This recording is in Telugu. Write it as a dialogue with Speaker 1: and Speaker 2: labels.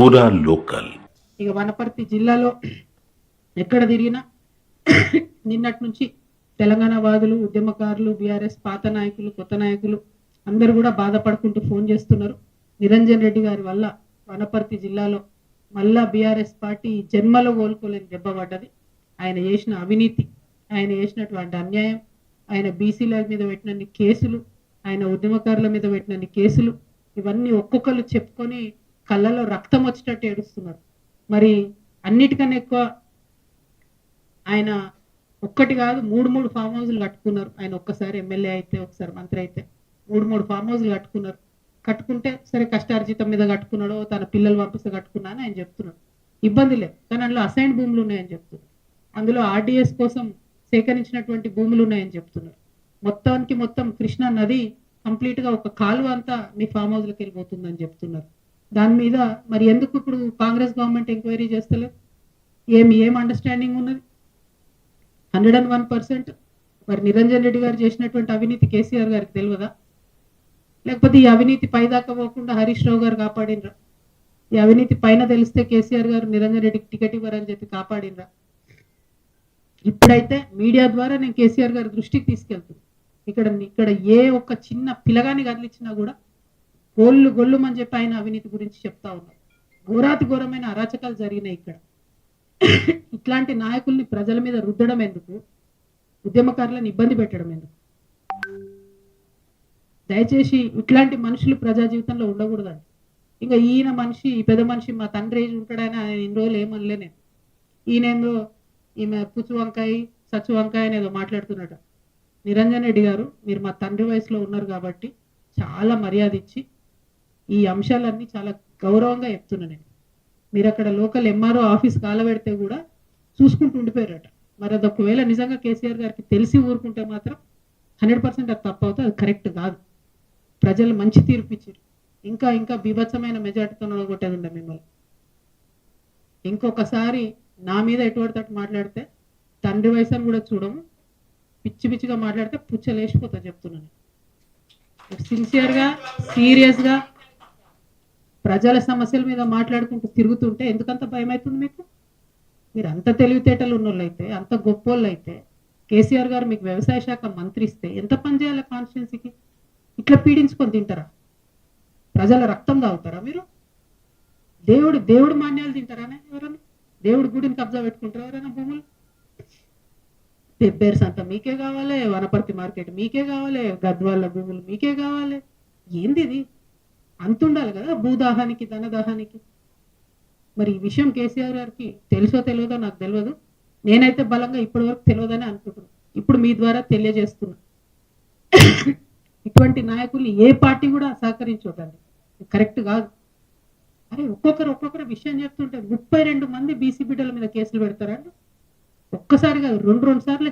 Speaker 1: పూరా లోకల్.
Speaker 2: ఇక వనపర్తి జిల్లాలో ఎక్కడ తిరిగినా నిన్నటి నుంచి తెలంగాణ వాదులు ఉద్యమకారులు బీఆర్ఎస్ పాత నాయకులు కొత్త నాయకులు అందరూ కూడా బాధపడుకుంటూ ఫోన్ చేస్తున్నారు. నిరంజన్ రెడ్డి గారి వల్ల వనపర్తి జిల్లాలో మళ్ళా బీఆర్ఎస్ పార్టీ జన్మలో కోలుకోలేని దెబ్బ పడ్డది. ఆయన చేసిన అవినీతి ఆయన చేసినటువంటి అన్యాయం ఆయన బీసీల మీద పెట్టినన్ని కేసులు ఆయన ఉద్యమకారుల మీద పెట్టినన్ని కేసులు ఇవన్నీ ఒక్కొక్కరు చెప్పుకొని కళ్ళలో రక్తం వచ్చేటట్టు ఏడుస్తున్నారు. మరి అన్నిటికన్నా ఎక్కువ ఆయన ఒక్కటి కాదు మూడు మూడు ఫామ్ హౌస్లు కట్టుకున్నారు. ఆయన ఒక్కసారి ఎమ్మెల్యే అయితే ఒకసారి మంత్రి అయితే మూడు మూడు ఫామ్ హౌస్లు కట్టుకున్నారు. కట్టుకుంటే సరే కష్టార్జితం మీద కట్టుకున్నాడో తన పిల్లలు పంపిస్తే కట్టుకున్నా అని ఆయన చెప్తున్నాడు ఇబ్బంది లేదు. కానీ అందులో అసైన్ భూములు ఉన్నాయని చెప్తున్నారు. అందులో ఆర్డీఎస్ కోసం సేకరించినటువంటి భూములు ఉన్నాయని చెప్తున్నారు. మొత్తానికి మొత్తం కృష్ణా నది కంప్లీట్గా ఒక కాలువ అంతా మీ ఫామ్ హౌస్లకు వెళ్ళిపోతుందని చెప్తున్నారు. దాని మీద మరి ఎందుకు ఇప్పుడు కాంగ్రెస్ గవర్నమెంట్ ఎంక్వైరీ చేస్తలేదు ఏమి ఏం అండర్స్టాండింగ్ ఉన్నది? హండ్రెడ్ అండ్ వన్ పర్సెంట్ మరి నిరంజన్ రెడ్డి గారు చేసినటువంటి అవినీతి కేసీఆర్ గారికి తెలియదా లేకపోతే ఈ అవినీతి పైదాకా పోకుండా హరీష్ రావు గారు కాపాడినరా? ఈ అవినీతి పైన తెలిస్తే కేసీఆర్ గారు నిరంజన్ రెడ్డికి టికెట్ ఇవ్వరని చెప్పి కాపాడినరా? ఇప్పుడైతే మీడియా ద్వారా నేను కేసీఆర్ గారి దృష్టికి తీసుకెళ్తున్నాను ఇక్కడ ఇక్కడ ఏ ఒక్క చిన్న పిలగాని కదిలిచ్చినా కూడా గొల్లు గొల్లుమని చెప్పి ఆయన అవినీతి గురించి చెప్తా ఉన్నారు. ఘోరాతి ఘోరమైన అరాచకాలు జరిగినాయి ఇక్కడ. ఇట్లాంటి నాయకుల్ని ప్రజల మీద రుద్దడం ఎందుకు? ఉద్యమకారులను ఇబ్బంది పెట్టడం ఎందుకు? దయచేసి ఇట్లాంటి మనుషులు ప్రజా జీవితంలో ఉండకూడదండి. ఇంకా ఈయన మనిషి ఈ పెద్ద మనిషి మా తండ్రి ఏజ్ ఉంటాడని ఆయన ఇన్ని రోజులు ఏమనలే నేను. ఈయనేందో ఈమె పుచ్చు వంకాయ సచ్చు వంకాయ అనేదో మాట్లాడుతున్నట నిరంజన్ రెడ్డి గారు మీరు మా తండ్రి వయసులో ఉన్నారు కాబట్టి చాలా మర్యాద ఇచ్చి ఈ అంశాలన్నీ చాలా గౌరవంగా చెప్తున్నా నేను. మీరు అక్కడ లోకల్ ఎంఆర్ఓ ఆఫీస్ కాలబెడితే కూడా చూసుకుంటూ ఉండిపోయారట. మరి అది ఒకవేళ నిజంగా కేసీఆర్ గారికి తెలిసి ఊరుకుంటే మాత్రం హండ్రెడ్ పర్సెంట్ అది తప్పు అవుతుంది అది కరెక్ట్ కాదు. ప్రజలు మంచి తీర్పు ఇచ్చారు. ఇంకా ఇంకా బీభత్సమైన మెజార్టీతో కొట్టేది ఉండే మిమ్మల్ని? ఇంకొకసారి నా మీద ఎటువంటి తట్టు మాట్లాడితే తండ్రి వయసు అని కూడా చూడము. పిచ్చి పిచ్చిగా మాట్లాడితే పుచ్చలేసిపోతా చెప్తున్నాను సిన్సియర్గా సీరియస్గా ప్రజల సమస్యల మీద మాట్లాడుకుంటూ తిరుగుతుంటే ఎందుకంత భయం అవుతుంది మీకు? మీరు అంత తెలివితేటలు ఉన్నోళ్ళైతే అంత గొప్పోళ్ళైతే కేసీఆర్ గారు మీకు వ్యవసాయ శాఖ మంత్రి ఇస్తే ఎంత పని చేయాలి కాన్స్టిట్యున్సీకి? ఇట్లా పీడించుకొని తింటారా? ప్రజల రక్తం తాగుతారా మీరు? దేవుడు దేవుడు మాన్యాలు తింటారానే ఎవరైనా దేవుడు గుడిని కబ్జా పెట్టుకుంటారా ఎవరైనా భూములు? పెబ్బేర్స్ అంతా మీకే కావాలి వనపర్తి మార్కెట్ మీకే కావాలి గద్వాళ్ళ భూములు మీకే కావాలి. ఏంది ఇది అంత ఉండాలి కదా భూదాహానికి ధనదాహానికి. మరి ఈ విషయం కేసీఆర్ గారికి తెలుసో తెలియదో నాకు తెలియదు నేనైతే బలంగా ఇప్పటి వరకు తెలియదని అనుకుంటున్నాను ఇప్పుడు మీ ద్వారా తెలియజేస్తున్నా. ఇటువంటి నాయకులు ఏ పార్టీ కూడా సహకరించొద్దండి. కరెక్ట్ కాదు. అరే ఒక్కొక్కరు ఒక్కొక్కరు విషయం చెప్తుంటే ముప్పై రెండు మంది బీసీ బిడ్డల మీద కేసులు పెడతారండి. ఒక్కసారి కాదు రెండు రెండు సార్లు